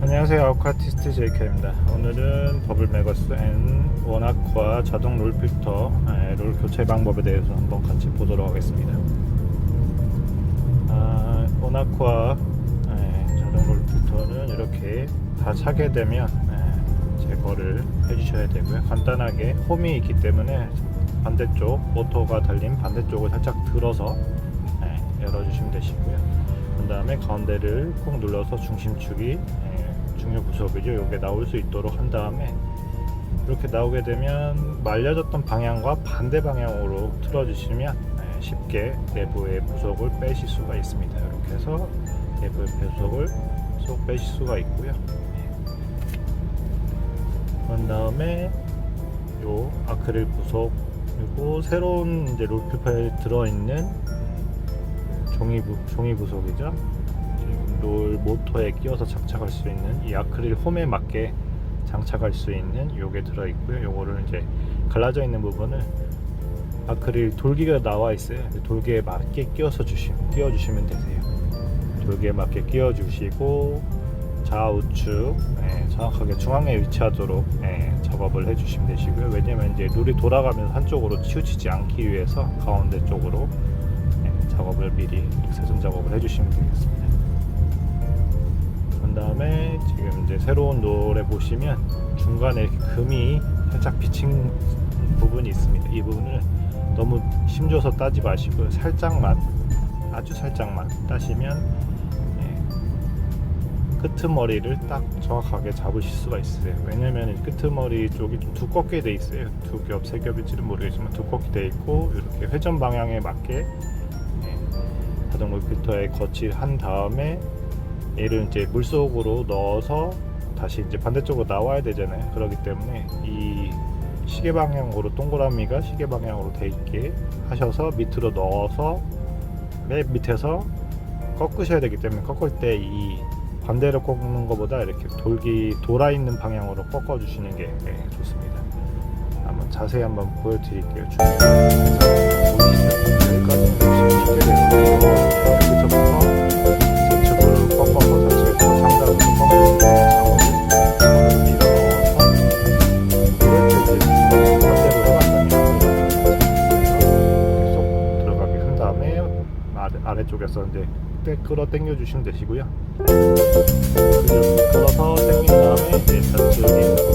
안녕하세요. 아우카티스트 제이크입니다. 오늘은 버블 메거스 N 원아쿠아 자동 롤 필터 예, 롤 교체 방법에 대해서 한번 같이 보도록 하겠습니다. 아, 원아쿠아 예, 자동 롤 필터는 이렇게 다 차게 되면 예, 제거를 해주셔야 되고요. 간단하게 홈이 있기 때문에 반대쪽 모터가 달린 반대쪽을 살짝 들어서 예, 열어주시면 되시고요 그 다음에 가운데를 꾹 눌러서 중심축이 예, 중요 구석이죠. 이게 나올 수 있도록 한 다음에 이렇게 나오게 되면 말려졌던 방향과 반대 방향으로 틀어주시면 예, 쉽게 내부의 부속을 빼실 수가 있습니다. 이렇게 해서 내부의 부속을 쏙 빼실 수가 있고요. 예. 그런 다음에 요 아크릴 부속 그리고 새로운 이제 롤피파에 들어있는 종이 부, 종이 부속이죠. 롤 모터에 끼워서 장착할 수 있는 이 아크릴 홈에 맞게 장착할 수 있는 요게 들어 있고요. 요거를 이제 갈라져 있는 부분을 아크릴 돌기가 나와 있어요. 그 돌기에 맞게 끼워서 주시 끼워 주시면 되세요. 돌기에 맞게 끼워 주시고 좌우측 예, 정확하게 중앙에 위치하도록 예, 작업을 해주시면 되시고요. 왜냐면 이제 룰이 돌아가면서 한쪽으로 치우치지 않기 위해서 가운데 쪽으로 예, 작업을 미리 세선 작업을 해주시면 되겠습니다. 그 다음에 지금 이제 새로운 롤에 보시면 중간에 금이 살짝 비친 부분이 있습니다. 이 부분을 너무 힘줘서 따지 마시고 살짝만 아주 살짝만 따시면 예, 끄트머리를 딱 정확하게 잡으실 수가 있어요. 왜냐면 이 끄트머리 쪽이 좀 두껍게 돼 있어요. 두 겹, 세 겹일지는 모르겠지만 두껍게 돼 있고 이렇게 회전 방향에 맞게 예, 자동로 필터에 거치한 다음에 얘를 이제 물 속으로 넣어서 다시 이제 반대쪽으로 나와야 되잖아요. 그렇기 때문에 이 시계 방향으로 동그라미가 시계 방향으로 돼 있게 하셔서 밑으로 넣어서 맨 밑에서 꺾으셔야 되기 때문에 꺾을 때 이 반대로 꺾는 것보다 이렇게 돌기 돌아 있는 방향으로 꺾어 주시는 게 네, 좋습니다. 한번 자세히 한번 보여드릴게요. 중요한? 여기까지는 쉽게 되는 쪽에서 이제 빼끌어 땡겨 주시면 되시고요. 끌어서 당긴 다음에 이제 천천히